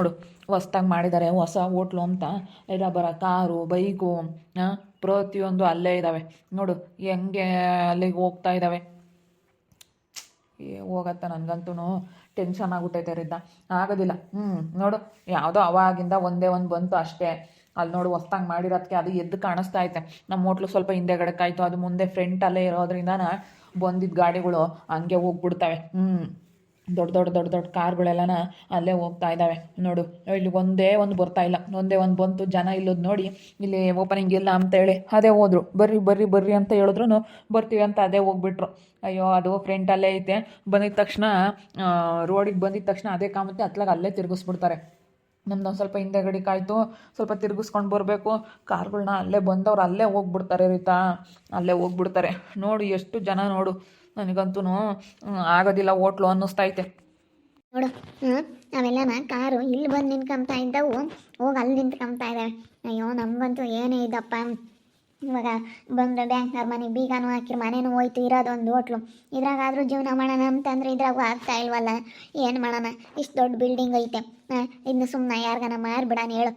ನೋಡು, ಹೊಸ್ದಾಗಿ ಮಾಡಿದ್ದಾರೆ ಹೊಸ ಹೋಟ್ಲು ಅಂತ. ಎಲ್ಲ ಬರ ಕಾರು, ಬೈಕು ಪ್ರತಿಯೊಂದು ಅಲ್ಲೇ ಇದ್ದಾವೆ ನೋಡು, ಹೆಂಗೆ ಅಲ್ಲಿಗೆ ಹೋಗ್ತಾ ಇದ್ದಾವೆ ಏ, ಹೋಗತ್ತ ನನಗಂತೂ ಟೆನ್ಷನ್ ಆಗುತ್ತೈತೆ ಅವರಿಂದ ಆಗೋದಿಲ್ಲ. ಹ್ಞೂ ನೋಡು, ಯಾವುದೋ ಅವಾಗಿಂದ ಒಂದೇ ಒಂದು ಬಂತು ಅಷ್ಟೇ. ಅಲ್ಲಿ ನೋಡು, ಹೊಸ್ದಾಗಿ ಮಾಡಿರೋದಕ್ಕೆ ಅದು ಎದ್ದು ಕಾಣಿಸ್ತಾ ಐತೆ. ನಮ್ಮ ಹೋಟ್ಲು ಸ್ವಲ್ಪ ಹಿಂದೆಗಡೆಕಾಯ್ತು ಅದು ಮುಂದೆ ಫ್ರಂಟಲ್ಲೇ ಇರೋದ್ರಿಂದ ಬಂದಿದ್ದ ಗಾಡಿಗಳು ಹಂಗೆ ಹೋಗ್ಬಿಡ್ತವೆ. ಹ್ಞೂ ದೊಡ್ಡ ದೊಡ್ಡ ದೊಡ್ಡ ದೊಡ್ಡ ಕಾರ್ಗಳೆಲ್ಲನ ಅಲ್ಲೇ ಹೋಗ್ತಾ ಇದ್ದಾವೆ ನೋಡು, ಇಲ್ಲಿ ಒಂದೇ ಒಂದು ಬರ್ತಾ ಇಲ್ಲ. ಒಂದೇ ಒಂದು ಬಂತು ಜನ ಇಲ್ಲದ್ ನೋಡಿ, ಇಲ್ಲಿ ಓಪನಿಂಗ್ ಇಲ್ಲ ಅಂತ ಹೇಳಿ ಅದೇ ಹೋದ್ರು. ಬರ್ರಿ ಬರ್ರಿ ಬರ್ರಿ ಅಂತ ಹೇಳಿದ್ರು ಬರ್ತೀವಿ ಅಂತ ಅದೇ ಹೋಗ್ಬಿಟ್ರು. ಅಯ್ಯೋ, ಅದು ಫ್ರಂಟಲ್ಲೇ ಐತೆ. ಬಂದಿದ ತಕ್ಷಣ ರೋಡಿಗೆ ಬಂದಿದ ತಕ್ಷಣ ಅದೇ ಕಾಮತ್ತೆ ಹತ್ಲಾಗ ಅಲ್ಲೇ ತಿರುಗಿಸ್ಬಿಡ್ತಾರೆ. ನಮ್ದು ಒಂದು ಸ್ವಲ್ಪ ಹಿಂದೆಗಡೆ ಕಾಯ್ತು, ಸ್ವಲ್ಪ ತಿರುಗಿಸ್ಕೊಂಡು ಬರಬೇಕು. ಕಾರ್ಗಳನ್ನ ಅಲ್ಲೇ ಬಂದವ್ರು ಅಲ್ಲೇ ಹೋಗ್ಬಿಡ್ತಾರೆ ರೀತಾ. ಅಲ್ಲೇ ಹೋಗ್ಬಿಡ್ತಾರೆ. ನೋಡು, ಎಷ್ಟು ಜನ ನೋಡು. ನನಗಂತೂ ಆಗೋದಿಲ್ಲ ಹೋಟ್ಲು ಅನ್ನಿಸ್ತೈತೆ ನೋಡು ಹ್ಞೂ ಅವೆಲ್ಲನ ಕಾರು ಇಲ್ಲಿ ಬಂದು ನಿಂತ್ಕೊಂತ ಇದ್ದವು. ಹೋಗಿ ಅಲ್ಲಿ ನಿಂತ್ಕೊಂತ ಇದ್ದಾವೆ. ಅಯ್ಯೋ ನಮಗಂತೂ ಏನೇ ಇದಪ್ಪ. ಇವಾಗ ಬಂದು ಬ್ಯಾಂಕ್ನವ್ರ ಮನೆ ಬೀಗಾನು ಹಾಕಿರು ಮನೇನೂ ಹೋಯ್ತು ಇರೋದೊಂದು ಹೋಟ್ಲು. ಇದ್ರಾಗಾದರೂ ಜೀವನ ಮಾಡೋಣ ಅಂತಂದ್ರೆ ಇದ್ರಾಗೂ ಆಗ್ತಾ ಇಲ್ವಲ್ಲ? ಏನು ಮಾಡೋಣ? ಇಷ್ಟು ದೊಡ್ಡ ಬಿಲ್ಡಿಂಗ್ ಐತೆ. ಇನ್ನು ಸುಮ್ಮನೆ ಯಾರಿಗಾನ ಮಾರ್ಬಿಡಾನ ಹೇಳು.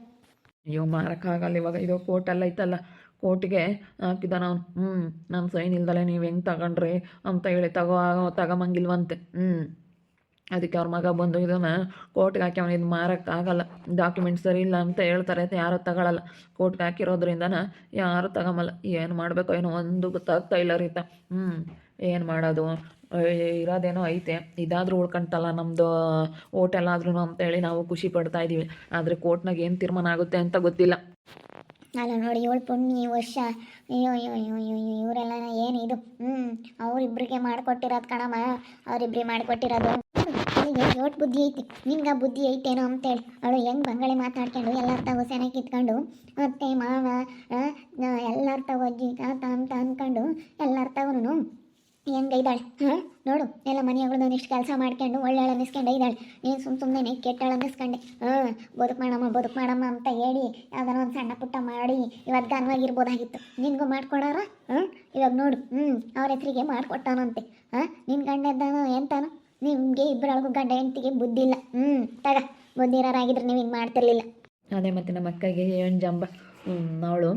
ಅಯ್ಯೋ ಮಾರಕ್ಕಾಗಲ್ಲ ಇವಾಗ. ಇದು ಕೋರ್ಟಲ್ಲ ಐತಲ್ಲ ಕೋರ್ಟಿಗೆ ಹಾಕಿದಾನ ಅವನು. ಹ್ಞೂ ನನ್ನ ಸೈನ್ ಇಲ್ದಲೆ ನೀವು ಹೆಂಗೆ ತಗೊಂಡ್ರಿ ಅಂತ ಹೇಳಿ ತಗೋ ತಗೊಂಬಂಗಿಲ್ವಂತೆ. ಹ್ಞೂ ಅದಕ್ಕೆ ಅವ್ರ ಮಗ ಬಂದು ಇದನ್ನು ಕೋರ್ಟ್ಗೆ ಹಾಕಿ ಅವನು ಇದು ಮಾರೋಕ್ಕಾಗಲ್ಲ ಡಾಕ್ಯುಮೆಂಟ್ ಸರಿ ಇಲ್ಲ ಅಂತ ಹೇಳ್ತಾರೆ ಯಾರೂ ತಗೊಳ್ಳಲ್ಲ ಕೋರ್ಟ್ಗೆ ಹಾಕಿರೋದ್ರಿಂದನ ಯಾರೂ ತಗೊಂಬಲ್ಲ ಏನು ಮಾಡಬೇಕು ಏನೋ ಒಂದು ಗೊತ್ತಾಗ್ತಾ ಇಲ್ಲ ರೀತ. ಹ್ಞೂ ಏನು ಮಾಡೋದು? ಇರೋದೇನೋ ಐತೆ. ಇದಾದರೂ ಉಳ್ಕೊಂತಲ್ಲ ನಮ್ಮದು ಓಟೆಲ್ ಆದ್ರೂ ಅಂತೇಳಿ ನಾವು ಖುಷಿ ಪಡ್ತಾ ಇದ್ದೀವಿ ಆದರೆ ಕೋರ್ಟ್ನಾಗ ಏನು ತೀರ್ಮಾನ ಆಗುತ್ತೆ ಅಂತ ಗೊತ್ತಿಲ್ಲ. ಅಲ್ಲ ನೋಡಿ ಏಳು ಪುಣ್ಯ ವರ್ಷ. ಅಯ್ಯೋ ಅಯ್ಯೋ ಅಯ್ಯೋ ಅಯ್ಯೋ ಇವರೆಲ್ಲ ಏನು ಇದು? ಹ್ಞೂ ಅವರಿಬ್ರಿಗೆ ಮಾಡಿಕೊಟ್ಟಿರೋದು ಕಣಮ್ಮ. ಅವರಿಬ್ರಿಗೆ ಮಾಡಿಕೊಟ್ಟಿರೋದು. ಅವಳಿಗೆ ಯೋಟ್ ಬುದ್ಧಿ ಐತಿ. ನಿನ್ಗೆ ಬುದ್ಧಿ ಐತೇನೋ ಅಂತೇಳಿ ಅವಳು ಹೆಂಗೆ ಬಂಗಾಳಿ ಮಾತಾಡ್ಕೊಂಡು ಎಲ್ಲರ ತಗೋ ಸೆನೆ ಕಿತ್ಕೊಂಡು ಅತ್ತೆ ಮಾವ ಎಲ್ಲರ ತಗೋ ಅಜ್ಜಿ, ತಾತ ಅಂತ ಅಂದ್ಕೊಂಡು ಎಲ್ಲರ ತಗೋನು ಹೆಂಗೆ ಇದ್ದಾಳೆ? ಹಾಂ? ನೋಡು, ಎಲ್ಲ ಮನೆಯಗಳು ಇಷ್ಟು ಕೆಲಸ ಮಾಡ್ಕೊಂಡು ಒಳ್ಳೆಳ ಅನ್ನಿಸ್ಕೊಂಡು ಇದ್ದಾಳೆ. ನೀನು ಸುಮ್ಮ ಸುಮ್ಮನೆ ಕೆಟ್ಟಳು ಅನ್ನಿಸ್ಕೊಂಡೆ ಹಾಂ, ಬದುಕು ಮಾಡಮ್ಮ ಬದುಕು ಮಾಡಮ್ಮ ಅಂತ ಹೇಳಿ ಯಾವ್ದಾರ ಒಂದು ಸಣ್ಣ ಪುಟ್ಟ ಮಾಡಿ ಇವತ್ತು ಗಾನವಾಗಿರ್ಬೋದಾಗಿತ್ತು ನಿನಗೂ ಮಾಡ್ಕೊಡಾರ? ಹಾಂ? ಇವಾಗ ನೋಡು ಹ್ಞೂ ಅವ್ರ ಹೆಸರಿಗೆ ಮಾಡಿಕೊಟ್ಟಾನಂತೆ. ಹಾಂ? ನಿನ್ನ ಗಂಡ ಇದ್ದಾನೋ ಎಂತಾನು? ನಿಮಗೆ ಇಬ್ಬರೊಳಗೂ ಗಂಡ ಹೆಂಡತಿಗೆ ಬುದ್ಧಿ ಇಲ್ಲ ಹ್ಞೂ ತಗ, ಬುದ್ಧಿರಾರಾಗಿದ್ರೆ ನೀವು ಹಿಂಗೆ ಮಾಡ್ತಿರ್ಲಿಲ್ಲ. ಅದೇ ಮತ್ತೆ ನಮ್ಮ ಅಕ್ಕಗೆ ಏನು ಜಂಬ. ಅವಳು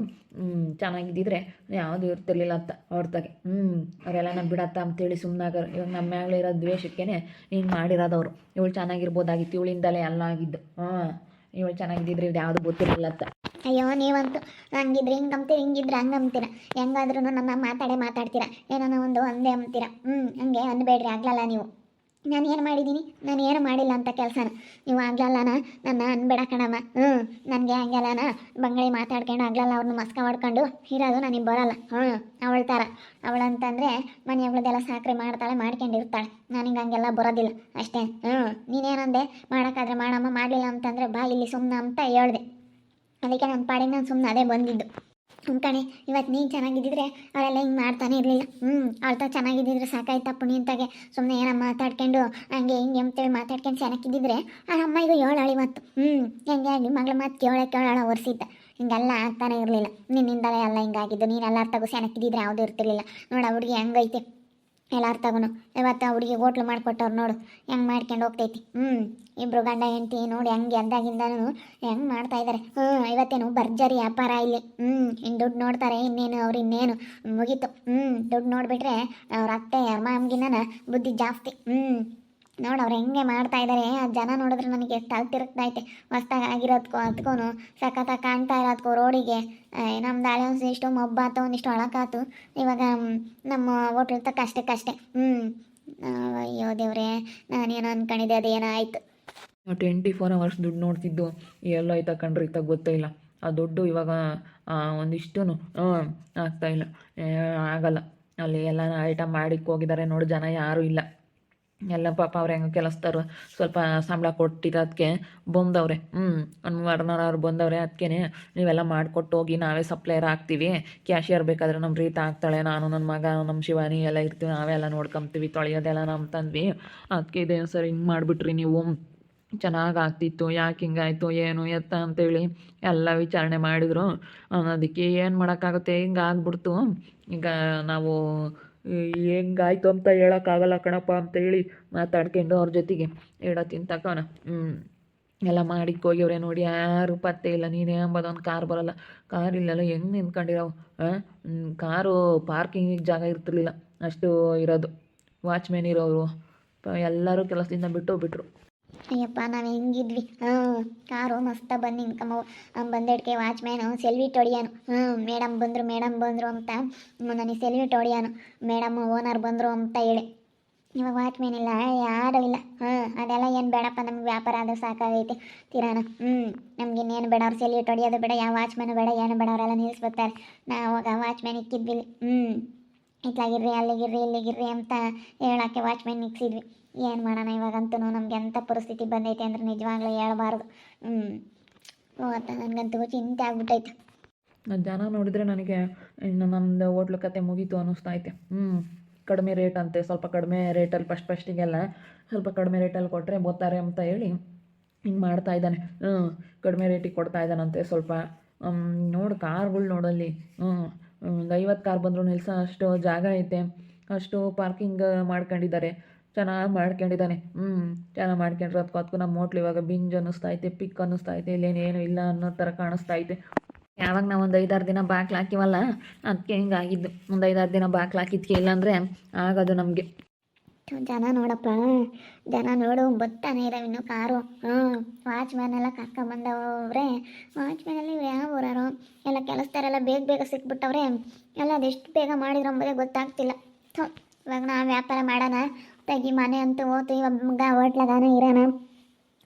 ಚೆನ್ನಾಗಿದ್ದಿದ್ರೆ ಯಾವುದು ಇರ್ತಿರ್ಲಿಲ್ಲ ಅಂತ ಅವ್ರ ತಗೆ. ಹ್ಞೂ ಅವರೆಲ್ಲ ನಾನು ಬಿಡತ್ತ ಅಂತೇಳಿ ಸುಮ್ಮನಾಗರು ಇವಾಗ ನಮ್ಮ ಮ್ಯಾಲೆ ಇರೋ ದ್ವೇಷಕ್ಕೆ ಹಿಂಗೆ ಮಾಡಿರೋದವ್ರು. ಇವಳು ಚೆನ್ನಾಗಿರ್ಬೋದಾಗಿತ್ತು, ಇವಳಿಂದಲೇ ಎಲ್ಲ ಆಗಿದ್ದು. ಹಾಂ, ಇವಳು ಚೆನ್ನಾಗಿದ್ದಿದ್ರೆ ಇದು ಯಾವುದು ಗೊತ್ತಿರಲಿಲ್ಲ ಅಂತ. ಅಯ್ಯೋ, ನೀವಂತೂ ಹಂಗಿದ್ರೆ ಹಿಂಗೆ ಅಂತೀರ ಹಿಂಗಿದ್ರೆ ಹಂಗೆ ಅಂತೀರ ಹೆಂಗಾದ್ರೂ ನನ್ನ ಮಾತಾಡೇ ಮಾತಾಡ್ತೀರಾ? ಏನೋ ಒಂದು ಒಂದೇ ಅಂತೀರ ಹ್ಞೂ ಹಂಗೆ ಅನ್ಬೇಡ್ರಿ, ಆಗ್ಲಲ್ಲ ನೀವು. ನಾನು ಏನು ಮಾಡಿದ್ದೀನಿ ನಾನು ಏನು ಮಾಡಿಲ್ಲ ಅಂತ ಕೆಲಸನ. ನೀವು ಆಗ್ಲಲ್ಲನ ನನ್ನ ಅನ್ಬೇಡ ಕಣಮ್ಮ. ಹ್ಞೂ ನನಗೆ ಹಂಗೆಲ್ಲನ ಬಂಗಳಿ ಮಾತಾಡ್ಕೊಂಡು ಆಗ್ಲಲ್ಲ ಅವ್ರನ್ನ ಮಸ್ಕ ಮಾಡ್ಕೊಂಡು ಇರೋದು ನನಗೆ ಬರಲ್ಲ. ಹ್ಞೂ ಅವಳ ಥರ ಅವಳಂತಂದರೆ ಮನೆಯವಳದೆಲ್ಲ ಸಾಕ್ರೆ ಮಾಡ್ತಾಳೆ ಮಾಡ್ಕೊಂಡಿರ್ತಾಳೆ ನನಗೆ ಹಂಗೆಲ್ಲ ಬರೋದಿಲ್ಲ. ಅಷ್ಟೇ. ಹ್ಞೂ ನೀನೇನಂದೆ? ಮಾಡೋಕ್ಕಾದ್ರೆ ಮಾಡಮ್ಮ. ಮಾಡಲಿಲ್ಲ ಅಂತಂದರೆ ಬಾ ಇಲ್ಲಿ ಸುಮ್ಮನೆ ಅಂತ ಹೇಳ್ದೆ. ಅದಕ್ಕೆ ನನ್ನ ಪಾಡಿಗೆ ನಾನು ಸುಮ್ಮನೆ ಅದೇ ಬಂದಿದ್ದು. ಕಣೆ ಇವತ್ತು ನೀನು ಚೆನ್ನಾಗಿದ್ದಿದ್ರೆ ಅವಳೆಲ್ಲ ಹಿಂಗೆ ಮಾಡ್ತಾನೆ ಇರಲಿಲ್ಲ. ಹ್ಞೂ ಅವಳ್ತ ಚೆನ್ನಾಗಿದ್ದಿದ್ರೆ ಸಾಕಾಯ್ತಾ ಪುಣ್ಯಂತಾಗೆ ಸುಮ್ಮನೆ ಏನೋ ಮಾತಾಡ್ಕೊಂಡು, ಹಂಗೆ ಹಿಂಗೆ ಅಂತೇಳಿ ಮಾತಾಡ್ಕೊಂಡು ಚೆನ್ನಾಗಿದ್ದಿದ್ರೆ ಆ ಈಗ ಏಳಾಳಿ ಮತ್ತು ಹ್ಞೂ ಹೆಂಗೆ ನಿಮ್ಮ ಮಗಳ ಮಾತು ಕೇಳ ಕೇಳಾಳ ಒರೆಸಿದ್ದ. ಹಿಂಗೆಲ್ಲ ಆಗ್ತಾನೆ ಇರಲಿಲ್ಲ. ನಿನ್ನಿಂದಲೇ ಎಲ್ಲ ಹಿಂಗಾಗಿದ್ದು, ನೀನು ಎಲ್ಲ ತಗೋ ಚೆನ್ನಾಗಿದ್ದಿದ್ರೆ ಯಾವುದೂ ಇರ್ತಿರ್ಲಿಲ್ಲ. ನೋಡೋ ಹುಡುಗಿ ಹೆಂಗೈತೆ. ಎಲ್ಲಾರು ತಗೋನು ಇವತ್ತು ಹುಡುಗಿ ಹೋಟ್ಲು ಮಾಡಿಕೊಟ್ಟವ್ರು ನೋಡು, ಹೆಂಗೆ ಮಾಡ್ಕೊಂಡು ಹೋಗ್ತೈತಿ. ಹ್ಞೂ ಇಬ್ರು ಗಂಡ ಹೆಂಡತಿ ನೋಡಿ ಹೆಂಗೆ ಅಂದಾಗಿಂದನೂ ಹೆಂಗೆ ಮಾಡ್ತಾ ಇದ್ದಾರೆ ಹ್ಞೂ ಇವತ್ತೇನು ಭರ್ಜರಿ ವ್ಯಾಪಾರ ಇಲ್ಲಿ. ಹ್ಞೂ ಇನ್ನು ದುಡ್ಡು ನೋಡ್ತಾರೆ, ಇನ್ನೇನು ಅವ್ರು ಇನ್ನೇನು. ಮುಗೀತು. ಹ್ಞೂ ದುಡ್ಡು ನೋಡಿಬಿಟ್ರೆ ಅವ್ರ ಅತ್ತೆ ಮಾಮ್ಗಿನ್ನ ಬುದ್ಧಿ ಜಾಸ್ತಿ. ಹ್ಞೂ ನೋಡು ಅವ್ರು ಹೆಂಗೆ ಮಾಡ್ತಾ ಇದ್ದಾರೆ ಆ ಜನ ನೋಡಿದ್ರೆ ನನಗೆ ಎಷ್ಟು ತಿರುಗ್ತೈತೆ ಹೊಸ್ದಾಗಿ ಆಗಿರೋದ್ಕೋ ಅದಕ್ಕೂ ಸಖತ್ತಾಗಿ ಕಾಣ್ತಾ ಇರೋದ್ಕೋ ರೋಡಿಗೆ. ನಮ್ಮ ದಾಳಿ ಒಂದು ಇಷ್ಟು ಮೊಬ್ಬಾತು ಒಂದಿಷ್ಟು ಒಳಕಾತು ಇವಾಗ ನಮ್ಮ ಹೋಟ್ಲ್ ತಕ್ಕ ಅಷ್ಟಕ್ಕಷ್ಟೇ ಹ್ಞೂ ಅಯ್ಯೋ ದೇವ್ರೆ, ನಾನೇನೋ ಅನ್ಕೊಂಡಿದ್ದೆ ಅದೇನೋ ಆಯ್ತು ಟ್ವೆಂಟಿ ಫೋರ್ ಅವರ್ಸ್ ದುಡ್ಡು ನೋಡ್ತಿದ್ದು, ಎಲ್ಲ ಆಯ್ತಾ ಕಂಡ್ರೆ ಇತ್ತಾಗ ಗೊತ್ತೇ ಇಲ್ಲ. ಆ ದುಡ್ಡು ಇವಾಗ ಒಂದಿಷ್ಟು ಆಗ್ತಾ ಇಲ್ಲ. ಆಗಲ್ಲ. ಅಲ್ಲಿ ಎಲ್ಲ ಐಟಮ್ ಮಾಡಿಕ್ಕೆ ಹೋಗಿದ್ದಾರೆ ನೋಡಿ ಜನ ಯಾರೂ ಇಲ್ಲ. ಎಲ್ಲ ಪಾಪ ಅವ್ರು ಹೆಂಗೆ ಕೆಲಸದವ್ರು ಸ್ವಲ್ಪ ಸಂಬಳ ಕೊಟ್ಟಿರೋದಕ್ಕೆ ಬಂದವ್ರೆ. ಹ್ಞೂ ಒಂದು ವಾರನವ್ರು ಬಂದವ್ರೆ ಅದಕ್ಕೆ ನೀವೆಲ್ಲ ಮಾಡಿಕೊಟ್ಟು ಹೋಗಿ ನಾವೇ ಸಪ್ಲೈಯರ್ ಹಾಕ್ತೀವಿ ಕ್ಯಾಶಿಯರ್ ಬೇಕಾದ್ರೆ ನಮ್ಮ ರೀತ ಆಗ್ತಾಳೆ, ನಾನು ನನ್ನ ಮಗ ನಮ್ಮ ಶಿವಾನಿ ಎಲ್ಲ ಇರ್ತೀವಿ, ನಾವೇ ಎಲ್ಲ ನೋಡ್ಕೊಂತೀವಿ ತೊಳೆಯೋದೆಲ್ಲ ನಮ್ಮ ತಂದ್ವಿ. ಅದಕ್ಕೆ ಇದೆ ಸರ್, ಹಿಂಗೆ ಮಾಡಿಬಿಟ್ರಿ ನೀವು. ಚೆನ್ನಾಗಿ ಆಗ್ತಿತ್ತು, ಯಾಕೆ ಹಿಂಗಾಯ್ತು, ಏನು, ಎತ್ತ ಅಂತೇಳಿ ಎಲ್ಲ ವಿಚಾರಣೆ ಮಾಡಿದರು. ಅದಕ್ಕೆ ಏನು ಮಾಡೋಕ್ಕಾಗುತ್ತೆ, ಹಿಂಗೆ ಆಗ್ಬಿಡ್ತು. ಈಗ ನಾವು ಹೆಂಗಾಯ್ತು ಅಂತ ಹೇಳೋಕ್ಕಾಗಲ್ಲ ಕಣಪ್ಪ ಅಂತ ಹೇಳಿ ಮಾತಾಡ್ಕೊಂಡು ಅವ್ರ ಜೊತೆಗೆ ಹೇಳತ್ತೀನಿ ತಗೋಣ ಹ್ಞೂ ಎಲ್ಲ ಮಾಡಿಕ್ಕೆ ಹೋಗ್ಯವ್ರೆ ನೋಡಿ, ಯಾರು ಪತ್ತೆ ಇಲ್ಲ, ನೀನೇ ಅಂಬೋದು ಒಂದು ಕಾರ್ ಬರೋಲ್ಲ. ಕಾರ್ ಇಲ್ಲೆಲ್ಲ ಹೆಂಗೆ ನಿಂತ್ಕೊಂಡಿರೋ ಕಾರು ಪಾರ್ಕಿಂಗಿಗೆ ಜಾಗ ಇರ್ತಿರ್ಲಿಲ್ಲ, ಅಷ್ಟು ಇರೋದು. ವಾಚ್ಮ್ಯಾನ್ ಇರೋರು ಎಲ್ಲರೂ ಕೆಲಸದಿಂದ ಬಿಟ್ಟು ಬಿಟ್ಟರು ಅಯ್ಯಪ್ಪ ನಾವು ಹೆಂಗಿದ್ವಿ? ಹ್ಞೂ, ಕಾರು ಮಸ್ತ ಬಂದು ನಿಂತ್ಕೊಂಬವು. ಬಂದೆಡ್ಕೆ ವಾಚ್ಮ್ಯಾನು ಸೆಲ್ವಿಟ್ ಹೊಡಿಯಾನು ಹ್ಞೂ ಮೇಡಮ್ ಬಂದರು ಮೇಡಮ್ ಬಂದರು ಅಂತ ನನಗೆ ಸೆಲ್ವಿಟ್ ಹೊಡಿಯಾನು ಮೇಡಮ್ ಓನರ್ ಬಂದರು ಅಂತ ಹೇಳಿ. ಇವಾಗ ವಾಚ್ಮ್ಯಾನ್ ಇಲ್ಲ ಯಾರೂ ಇಲ್ಲ. ಹ್ಞೂ, ಅದೆಲ್ಲ ಏನು ಬೇಡಪ್ಪ, ನಮ್ಗೆ ವ್ಯಾಪಾರ ಆದ್ರೆ ಸಾಕಾಗೈತೆ ತಿರಾನು. ಹ್ಞೂ, ನಮ್ಗೆ ಇನ್ನೇನು ಬೇಡ, ಅವ್ರು ಸೆಲ್ವಿ ಹೊಡಿಯೋದು ಬೇಡ, ಯಾವ ವಾಚ್ಮ್ಯಾನು ಬೇಡ, ಏನು ಬೇಡ, ಅವರೆಲ್ಲ ನಿಲ್ಲಿಸ್ಬಿಡ್ತಾರೆ ನಾವು ಅವಾಗ ವಾಚ್ಮ್ಯಾನ್ ಇಕ್ಕಿದ್ವಿ. ಹ್ಞೂ. ಇತ್ಲಾಗಿರ್ರಿ ಅಲ್ಲಿಗಿರ್ರಿ, ಇಲ್ಲಿಗಿರ್ರಿ ಅಂತ ಹೇಳೋಕ್ಕೆ ವಾಚ್ಮ್ಯಾನ್ ನಿಕ್ಸಿದ್ವಿ ಏನು ಮಾಡೋಣ ಇವಾಗಂತೂ ನಮ್ಗೆ ಎಂಥ ಪರಿಸ್ಥಿತಿ ಬಂದೈತೆ ಅಂದ್ರೆ ನಿಜವಾಗ್ಲೂ ಹೇಳಬಾರ್ದು. ಹ್ಞೂ ನನಗಂತೂ ಚಿಂತೆ ಆಗ್ಬಿಟ್ಟೈತೆ. ಜನ ನೋಡಿದರೆ ನನಗೆ ಇನ್ನು ನಮ್ಮದು ಹೋಟ್ಲು ಕತೆ ಮುಗೀತು ಅನ್ನಿಸ್ತಾ ಐತೆ. ಹ್ಞೂ ಕಡಿಮೆ ರೇಟ್ ಅಂತೆ, ಸ್ವಲ್ಪ ಕಡಿಮೆ ರೇಟಲ್ಲಿ ಫಸ್ಟ್ ಫಸ್ಟಿಗೆಲ್ಲ ಸ್ವಲ್ಪ ಕಡಿಮೆ ರೇಟಲ್ಲಿ ಕೊಟ್ಟರೆ ಬರ್ತಾರೆ ಅಂತ ಹೇಳಿ ಹಿಂಗೆ ಮಾಡ್ತಾ ಇದ್ದಾನೆ. ಹ್ಞೂ ಕಡಿಮೆ ರೇಟಿಗೆ ಕೊಡ್ತಾ ಇದ್ದಾನಂತೆ ಸ್ವಲ್ಪ. ನೋಡು, ಕಾರ್ಗಳು ನೋಡಲ್ಲಿ. ಹ್ಞೂ ಒಂದು ಐವತ್ತು ಕಾರ್ ಬಂದರೂ ನಿಲ್ಸೋ ಅಷ್ಟು ಜಾಗ ಐತೆ. ಅಷ್ಟು ಪಾರ್ಕಿಂಗ್ ಮಾಡ್ಕೊಂಡಿದ್ದಾರೆ. ಚೆನ್ನಾಗಿ ಮಾಡ್ಕೊಂಡಿದ್ದಾನೆ. ಹ್ಞೂ ಚೆನ್ನಾಗಿ ಮಾಡ್ಕೊಂಡ್ರು. ಅದಕ್ಕೂ ಅದಕ್ಕೂ ನಮ್ಮ ಹೋಟ್ಲು ಇವಾಗ ಬಿಂಜ್ ಅನ್ನಿಸ್ತಾ ಐತೆ ಪಿಕ್ ಅನ್ನಿಸ್ತಾ ಐತೆ. ಇಲ್ಲೇನೇನು ಇಲ್ಲ ಅನ್ನೋ ಥರ ಕಾಣಿಸ್ತಾ ಐತೆ. ಯಾವಾಗ ನಾವು ಒಂದು ಐದಾರು ದಿನ ಬಾಕ್ಲು ಅದಕ್ಕೆ ಹಿಂಗಾಗಿದ್ದು ಒಂದು ಐದಾರು ದಿನ ಬಾಕ್ಲು ಇಲ್ಲಾಂದರೆ ಆಗೋದು ನಮಗೆ. ಜನ ನೋಡಪ್ಪ. ಜನ ನೋಡು, ಬರ್ತಾನೆ ಇದಾವೆ ಇನ್ನು ಕಾರು. ಹ್ಞೂ ವಾಚ್ಮ್ಯಾನ್ ಎಲ್ಲ ಕರ್ಕೊಂಬಂದವ್ರೆ ವಾಚ್ಮ್ಯಾನಲ್ಲಿ ಯಾವ ಊರಾರು? ಎಲ್ಲ ಕೆಲಸದಾರೆಲ್ಲ ಬೇಗ ಬೇಗ ಸಿಕ್ಬಿಟ್ಟವ್ರೆ. ಎಲ್ಲ ಅದೆಷ್ಟು ಬೇಗ ಮಾಡಿದ್ರು ಅಂಬೋದೇ ಗೊತ್ತಾಗ್ತಿಲ್ಲ. ಇವಾಗ ನಾ ವ್ಯಾಪಾರ ಮಾಡೋಣ. ತೆಗಿ ಮನೆ ಅಂತೂ ಹೋತು, ಇವಾಗ ಮಗ ಇರೋಣ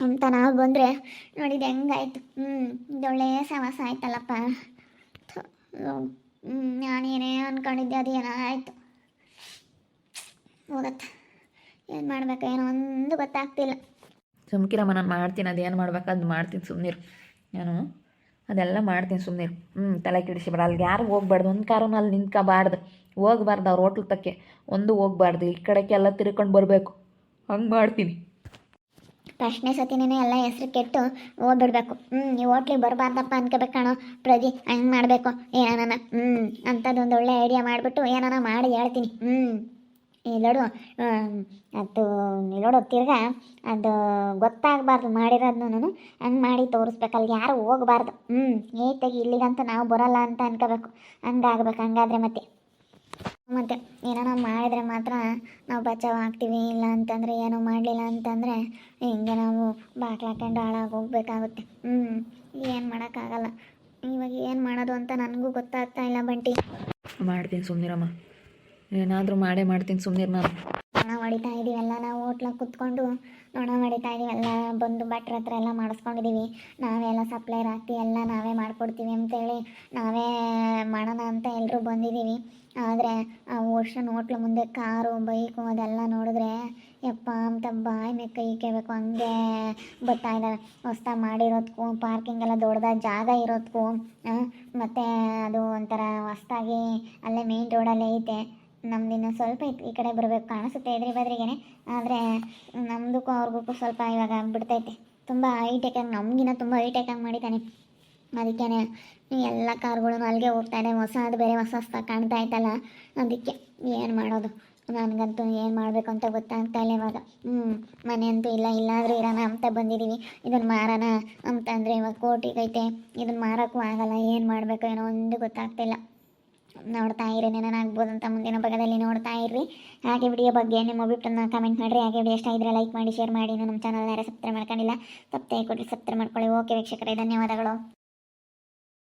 ಅಂತ ನಾವು ಬಂದರೆ ನೋಡಿದ್ದು ಹೆಂಗಾಯ್ತು. ಹ್ಞೂ ಇದೊಳ್ಳೆ ಸವಾಸ ಆಯ್ತಲ್ಲಪ್ಪ. ನಾನೇನೇ ಅಂದ್ಕೊಂಡಿದ್ದೆ ಅದೇನೋ ಆಯಿತು ಹೋಗತ್ತೆ. ಏನು ಮಾಡ್ಬೇಕು? ಏನೋ ಒಂದು ಗೊತ್ತಾಗ್ತಿಲ್ಲ. ಸುಮ್ಕಿರಮ್ಮ ನಾನು ಮಾಡ್ತೀನಿ. ಅದೇನು ಮಾಡ್ಬೇಕು? ಅದು ಮಾಡ್ತೀನಿ. ಸುಮ್ಮನಿರು ನಾನು ಅದೆಲ್ಲ ಮಾಡ್ತೀನಿ. ಸುಮ್ಮನಿರು ಹ್ಞೂ ತಲೆ ಕೆಡಿಸಿಬೇಡ ಅಲ್ಲಿಗೆ ಯಾರು ಹೋಗ್ಬಾರ್ದು? ಒಂದು ಕಾರನ್ನು ಅಲ್ಲಿ ನಿಂತ್ಕೋಬಾರ್ದು. ಹೋಗ್ಬಾರ್ದು ಅವ್ರ ಹೋಟ್ಲ್ ತಕ್ಕೆ. ಒಂದು ಹೋಗ್ಬಾರ್ದು. ಈ ಕಡೆಗೆ ಎಲ್ಲ ತಿರ್ಕೊಂಡು ಬರಬೇಕು. ಹಂಗೆ ಮಾಡ್ತೀನಿ. ಫಸ್ಟ್ನೇ ಸತಿನೇ ಎಲ್ಲ ಹೆಸ್ರು ಕೆಟ್ಟು ಹೋಗ್ಬಿಡ್ಬೇಕು. ಹ್ಞೂ ಈ ಹೋಟ್ಲಿಗೆ ಬರಬಾರ್ದಪ್ಪ ಅನ್ಕೋಬೇಕು ಕಣೋ. ಪ್ರಜಿ ಹಂಗೆ ಮಾಡಬೇಕು. ಏನಾನ? ಹ್ಞೂ ಅಂಥದ್ದೊಂದು ಒಳ್ಳೆ ಐಡಿಯಾ ಮಾಡಿಬಿಟ್ಟು ಏನಾನ ಮಾಡಿ ಹೇಳ್ತೀನಿ. ಹ್ಞೂ ಇಲ್ಲೋಡು ಅದು ಇಲ್ಲೋಡು ತಿರ್ಗಾ, ಅದು ಗೊತ್ತಾಗಬಾರ್ದು ಮಾಡಿರೋದ್ನು ಹಂಗೆ ಮಾಡಿ ತೋರಿಸ್ಬೇಕು. ಅಲ್ಲಿ ಯಾರು ಹೋಗಬಾರ್ದು. ಹ್ಞೂ ಏತಾಗಿ ಇಲ್ಲಿಗಂತ ನಾವು ಬರಲ್ಲ ಅಂತ ಅನ್ಕೋಬೇಕು. ಹಂಗಾಗ್ಬೇಕು, ಹಂಗಾದ್ರೆ ಮತ್ತೆ. ಮತ್ತು ಏನಾನ ಮಾಡಿದ್ರೆ ಮಾತ್ರ ನಾವು ಬಚಾವ್ ಆಗ್ತೀವಿ, ಇಲ್ಲ ಅಂತಂದರೆ ಏನೋ ಮಾಡಲಿಲ್ಲ ಅಂತಂದರೆ ಹಿಂಗೆ ನಾವು ಬಾಗ್ಲು ಹಾಕೊಂಡು ಹಾಳಾಗಿ ಹೋಗ್ಬೇಕಾಗುತ್ತೆ. ಹ್ಞೂ ಏನು ಮಾಡೋಕ್ಕಾಗಲ್ಲ. ಇವಾಗ ಏನು ಮಾಡೋದು ಅಂತ ನನಗೂ ಗೊತ್ತಾಗ್ತಾ ಇಲ್ಲ, ಬಂಟಿ. ಮಾಡ್ತೀನಿ ಸುಮ್ಮನಿರಮ್ಮ ಏನಾದರೂ ಮಾಡೇ ಮಾಡ್ತೀನಿ ಸುಮ್ಮನೆ ನಾನು. ನೊಣ ಹೊಡಿತಾ ಇದೀವೆಲ್ಲ ನಾವು ಹೋಟ್ಲಾಗ ಕುತ್ಕೊಂಡು ನೊಣ ಹೊಡಿತಾ ಇದೀವೆಲ್ಲ ಬಂದು ಭಟ್ರ ಹತ್ರ ಎಲ್ಲ ಮಾಡಿಸ್ಕೊಂಡಿದ್ದೀವಿ ನಾವೆಲ್ಲ ಸಪ್ಲೈರ್ ಹಾಕಿ ಎಲ್ಲ ನಾವೇ ಮಾಡ್ಕೊಡ್ತೀವಿ ಅಂತೇಳಿ ನಾವೇ ಮಾಡೋಣ ಅಂತ ಎಲ್ಲರೂ ಬಂದಿದ್ದೀವಿ ಆದರೆ ಆ ಓಷನ್ ಹೋಟ್ಲ ಮುಂದೆ ಕಾರು, ಬೈಕು ಅದೆಲ್ಲ ನೋಡಿದ್ರೆ ಯಪ್ಪ ಅಂತ ಬಾಯಿ ಮೇ ಕೈ ಕೇಳಬೇಕು ಹಂಗೆ ಬರ್ತಾ ಇದ್ದಾವೆ ಹೊಸ್ದಾಗಿ ಮಾಡಿರೋದಕ್ಕೂ ಪಾರ್ಕಿಂಗ್ ಎಲ್ಲ ದೊಡ್ಡದಾಗಿ ಜಾಗ ಇರೋದಕ್ಕೂ ಮತ್ತು ಅದು ಒಂಥರ ಹೊಸ್ದಾಗಿ ಅಲ್ಲೇ ಮೇನ್ ರೋಡಲ್ಲೇ ಐತೆ. ನಮ್ದು ಇನ್ನೂ ಸ್ವಲ್ಪ ಈ- ಕಡೆ ಬರಬೇಕು ಕಾಣಿಸುತ್ತೆ ಎದ್ರಿ ಬದ್ರಿಗೇನೆ. ಆದರೆ ನಮ್ಮದಕ್ಕೂ ಅವ್ರಿಗೂ ಸ್ವಲ್ಪ ಇವಾಗ ಬಿಡ್ತೈತೆ. ತುಂಬ ಹೈಟೆಕಾಗಿ ನಮಗಿನ್ನ ತುಂಬ ಹೈಟೆಕಾಗಿ ಮಾಡಿದ್ದಾನೆ ಅದಕ್ಕೇ ಎಲ್ಲ ಕಾರ್ಗಳು ಅಲ್ಲಿಗೆ ಹೋಗ್ತಾ ಇದೆ ಹೊಸದು ಬೇರೆ ಹೊಸ ಹೊಸ ಕಾಣ್ತಾ ಇತ್ತಲ್ಲ, ಅದಕ್ಕೆ ಏನು ಮಾಡೋದು? ನನಗಂತೂ ಏನು ಮಾಡಬೇಕು ಅಂತ ಗೊತ್ತಾಗ್ತಾ ಇಲ್ಲ ಇವಾಗ. ಹ್ಞೂ ಮನೆ ಅಂತೂ ಇಲ್ಲ. ಇಲ್ಲಾದರೂ ಇರೋಣ ಅಂತ ಬಂದಿದ್ದೀವಿ ಇದನ್ನು ಮಾರೋಣ ಅಂತಂದರೆ ಇವಾಗ ಕೋಟಿಗೈತೆ. ಇದನ್ನು ಮಾರೋಕ್ಕೂ ಆಗಲ್ಲ. ಏನು ಮಾಡಬೇಕು ಏನೋ ಒಂದು ಗೊತ್ತಾಗ್ತಿಲ್ಲ. ನೋಡ್ತಾ ಇರಿ ಆಗ್ಬೋದು ಅಂತ ಮುಂದಿನ ಭಾಗದಲ್ಲಿ ನೋಡ್ತಾ ಇರ್ರಿ. ಹಾಗೆ ವಿಡಿಯೋ ಬಗ್ಗೆ ನಿಮ್ಮ ಅಭಿಪ್ರಾಯನ ಕಮೆಂಟ್ ಮಾಡಿರಿ. ಹಾಗೆ ವಿಡಿಯೋ ಇಷ್ಟ ಇದ್ರೆ ಲೈಕ್ ಮಾಡಿ ಶೇರ್ ಮಾಡಿ. ನಮ್ಮ ಚಾನಲ್ ಯಾರು ಸಬ್ಸ್ಕ್ರೈಬ್ ಮಾಡ್ಕೊಂಡಿಲ್ಲ ತಪ್ಪೇ ಕೊಡಿ ಸಬ್ಸ್ಕ್ರೈಬ್ ಮಾಡ್ಕೊಳ್ಳಿ. ಓಕೆ ವೀಕ್ಷಕರೇ, ಧನ್ಯವಾದಗಳು.